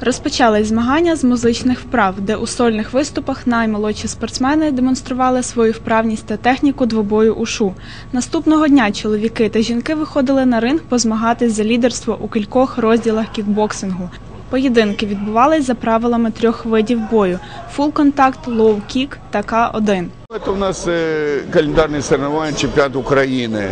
Розпочались змагання з музичних вправ, де у сольних виступах наймолодші спортсмени демонстрували свою вправність та техніку двобою ушу. Наступного дня чоловіки та жінки виходили на ринг позмагатись за лідерство у кількох розділах кікбоксингу. Поєдинки відбувались за правилами трьох видів бою: фул-контакт, лоу-кік та К1. Это у нас э, календарные соревнования чемпионат Украины.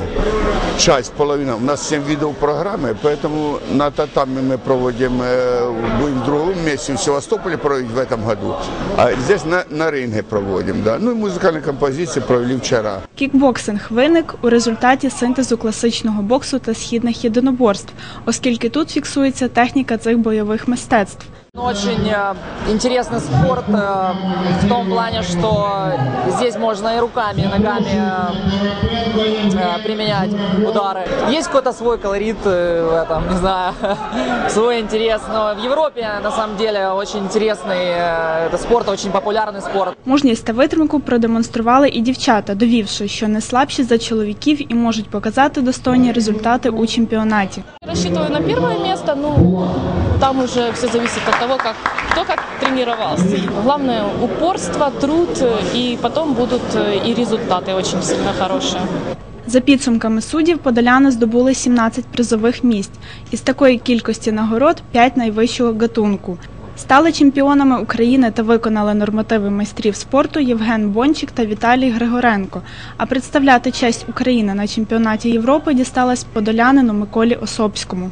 Часть, половина. У нас 7 видов программы, поэтому на татами мы проводим, э, будем в другом месте, в Севастополе проводить в этом году. А здесь на, на ринге проводим, да. Ну и музыкальные композиции провели вчера. Кікбоксинг виник у результаті синтезу класичного боксу та східних єдиноборств, оскільки тут фіксується техніка цих бойових мистецтв. Очень э, интересный спорт э, в том плане, что здесь можно и руками, и ногами э, э, применять удары. Есть какой-то свой колорит э, в этом, не знаю, свой интерес. Но в Европе на самом деле очень интересный э, это спорт, очень популярный спорт. Мужність та витримку продемонстрували і дівчата, довівши, що не слабші за чоловіків і можуть показати достойні результати у чемпіонаті. Рассчитываю на первое место, ну там уже все зависит от того, как кто как тренировался. Главное упорство, труд, э, и потом будут э, и результаты очень сильно хорошие. За підсумками суддів подоляни здобули 17 призових місць. Із такої кількості нагород 5 найвищого гатунку. Стали чемпіонами України та виконали нормативи майстрів спорту Євген Бончик та Віталій Григоренко. А представляти честь України на чемпіонаті Європи дісталась подолянину Миколі Особському.